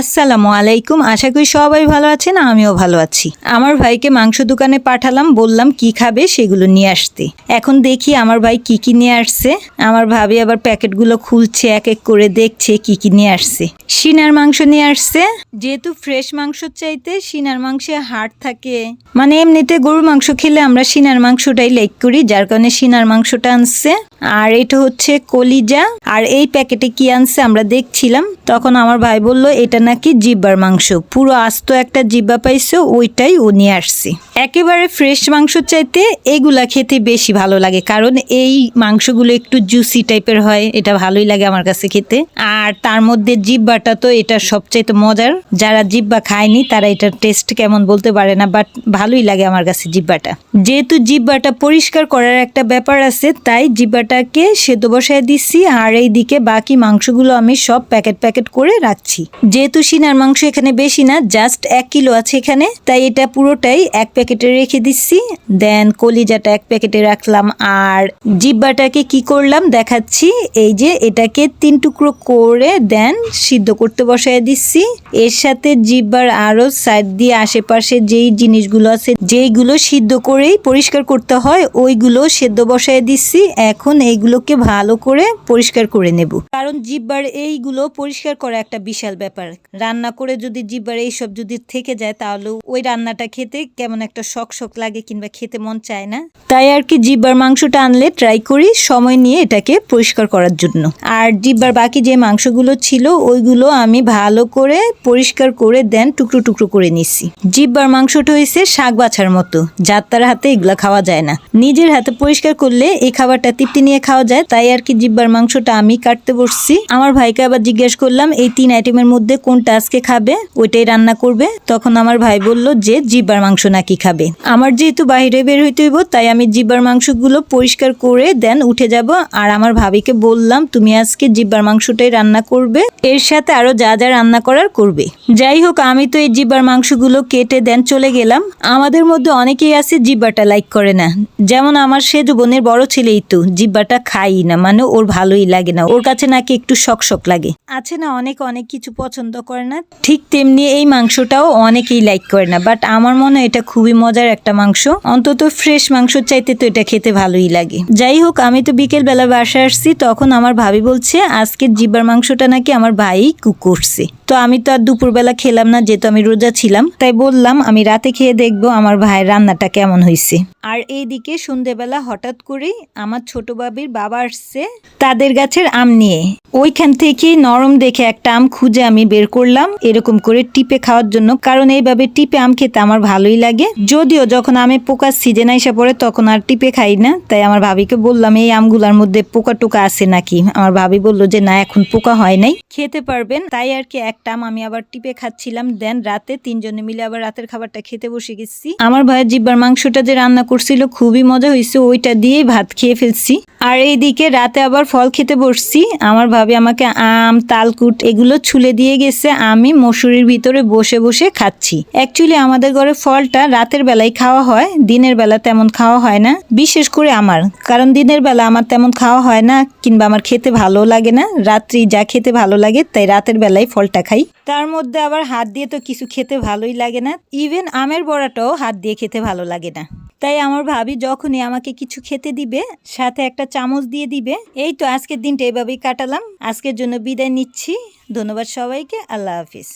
আসসালামু আলাইকুম। আশা করি সবাই ভালো আছেন, আমিও ভালো আছি। আমার ভাইকে মাংস দোকানে পাঠালাম, বললাম কি খাবে সেগুলো নিয়ে আসতে। এখন দেখি আমার ভাই কি কি নিয়ে আসছে। আমার ভাবি আবার প্যাকেটগুলো খুলছে এক এক করে দেখছে কি কি নিয়ে আসছে। সিনার মাংস নিয়ে আসছে। যেহেতু ফ্রেশ মাংস চাইতে সিনার মাংসে হাড় থাকে। মানে এমনিতে গরুর মাংস খেলে আমরা সিনার মাংসটাই লাইক করি, যার কারণে সিনার মাংসটা আনছে। আর এটা হচ্ছে কলিজা। আর এই প্যাকেটে কি আনছে আমরা দেখছিলাম। তখন আমার ভাই বলল, এটা নাকি জিব্বার মাংস? পুরো আস্ত একটা জিব্বা পাইছে, ওইটাই ও নিয়ে আসছে। একেবারে ফ্রেশ মাংস চাইতে এগুলা খেতে বেশি ভালো লাগে, কারণ এই মাংসগুলো একটু জুসি টাইপের হয়, এটা ভালোই লাগে আমার কাছে খেতে। আর তার মধ্যে জিব্বাটা তো এটা সবচাইতে মজার, যারা জিব্বা খায়নি তারা এটার টেস্ট কেমন বলতে পারে না বাট ভালোই লাগে আমার কাছে জিব্বাটা। যেহেতু জিব্বাটা পরিষ্কার করার একটা ব্যাপার আছে, তাই জিব্বাটাকে সেদ্ধ বসায় দিচ্ছি, আর এইদিকে বাকি মাংসগুলো আমি সব প্যাকেট প্যাকেট করে রাখছি। যেহেতু সিনার মাংস এখানে বেশি না জাস্ট এক কিলো আছে এখানে, তাই এটা পুরোটাই এক প্যাকেটে রেখে দিচ্ছি। দেন কলিজাটা এক প্যাকেটে রাখলাম আর জিব্বাটাকে কি করলাম দেখাচ্ছি, এই যে এটাকে তিন টুকরো করে দেন সিদ্ধ করতে বসায় দিচ্ছি। এর সাথে জিব্বার আরও সাইড দিয়ে আশেপাশে যেই জিনিসগুলো আছে, যেইগুলো সিদ্ধ করেই পরিষ্কার করতে হয়, ওইগুলো সেদ্ধ বসায় দিচ্ছি। এখন এইগুলোকে ভালো করে পরিষ্কার করে নেব। কারণ জিব্বার এইগুলো পরিষ্কার করা একটা বিশাল ব্যাপার। রান্না করে যদি জিব্বার এইসব যদি থেকে যায় তাহলে ওই রান্নাটা খেতে কেমন একটা শক শক লাগে কিংবা খেতে মন চায় না। তাই আর কি জিব্বার মাংসটা আনলে ট্রাই করি সময় নিয়ে এটাকে পরিষ্কার করার জন্য। আর জিব্বার বাকি যে মাংসগুলো ছিল, ওইগুলো আমি ভালো করে পরিষ্কার করে দেন টুকরো টুকরো করে নিছি। জিব্বার মাংসটা হয়েছে শাক বাছার মতো, যাত্রার হাতে এগুলা খাওয়া যায় না। নিজের হাতে পরিষ্কার করলে এই খাবারটা তৃপ্তি নিয়ে খাওয়া যায়। তাই আর কি জিব্বার মাংসটা আমি কাটতে বসছি। আমার ভাইকে আবার জিজ্ঞেস করলাম, এই তিন আইটেমের মধ্যে কোনটা আজকে খাবে, ওইটাই রান্না করবে। তখন আমার ভাই বলল যে, জিব্বার মাংস নাকি খাবে। আমার যেহেতু বাইরে বের হইতে হইব, তাই আমি জিব্বার মাংসগুলো পরিষ্কার করে দেন উঠে যাব। আর আমার ভাবিকে বললাম, তুমি আজকে জিব্বার মাংসটাই রান্না করবে, এর সাথে আরও যা যা রান্না করার করবে। যাই হোক, আমি তো এই জিব্বার মাংসগুলো কেটে দেন চলে গেলাম। আমাদের মধ্যে অনেকেই আছে জিব্বাটা লাইক করে না। যেমন আমার সে বোনের বড় ছেলেই তো জিব্বাটা খাই না মানে ওর ভালোই লাগে না। ওর কাছে নাকি একটু শক শক লাগে। আছে না অনেক অনেক কিছু পছন্দ করে না। ঠিক তেমনি এই মাংসটাও অনেকেই লাইক করে না বাট আমার মনে হয় এটা খুবই মজার একটা মাংস। অন্তত ফ্রেশ মাংস চাইতে তো এটা খেতে ভালোই লাগে। যাই হোক, আমি তো বিকেল বেলা বাসায় আসছি, তখন আমার ভাবি বলছে, আজকের জিব্বার মাংসটা নাকি আমার ভাই কুক করছে। তো আমি তো আর দুপুরবেলা খেলাম না, যেহেতু আমি রোজা ছিলাম। তাই বললাম, আমি রাতে খেয়ে দেখব আমার ভাইয়ের রান্নাটা কেমন হয়েছে আর এইদিকে সন্ধেবেলা হঠাৎ করেই আমার ছোট বাবির বাবা আসছে তাদের গাছের আম নিয়ে। ওইখান থেকে নরম দেখে একটা আম খুঁজে আমি বের করলাম, এরকম করে টিপে খাওয়ার জন্য। কারণ এইভাবে টিপে আম খেতে আমার ভালোই লাগে। যদিও যখন আমি পোকার সিজন আইসা পড়ে, তখন আর টিপে খাই না। তাই আমার ভাবিকে বললাম, এই আমগুলার মধ্যে পোকা টোকা আছে নাকি? আমার ভাবি বলল যে, না, এখন পোকা হয় নাই। খেতে পারবেন। তাই আর কি একটা আম আমি আবার টিপে খাচ্ছিলাম। দেন রাতে তিনজনে মিলে আবার রাতের খাবারটা খেতে বসে গেছি। আমার ভাইয়ের জিব্বার মাংসটা যে রান্না করছিল খুবই মজা হয়েছে, ওইটা দিয়েই ভাত খেয়ে ফেলছি। আর এইদিকে রাতে আবার ফল খেতে বসছি। আমার ভাবি আমাকে আম, তালকুট এগুলো ছুলে দিয়ে গেছে। আমি মসুরির ভিতরে বসে বসে খাচ্ছি। অ্যাকচুয়ালি আমাদের ঘরে ফলটা রাতের বেলায় খাওয়া হয়। দিনের বেলা তেমন খাওয়া হয় না। বিশেষ করে আমার। কারণ দিনের বেলা আমার তেমন খাওয়া হয় না, কিংবা আমার খেতে ভালো লাগে না। রাত্রি যা খেতে ভালো লাগে, তাই রাতের বেলায় ফলটা খাই। তার মধ্যে আবার হাত দিয়ে তো কিছু খেতে ভালোই লাগে না। ইভেন আমের বড়াটাও হাত দিয়ে খেতে ভালো লাগে না। তাই আমার ভাবি যখনই আমাকে কিছু খেতে দিবে, সাথে একটা চামচ দিয়ে দিবে, এই তো আজকের দিনটা এভাবেই কাটালাম, আজকের জন্য বিদায় নিচ্ছি, ধন্যবাদ সবাইকে, আল্লাহ হাফিজ।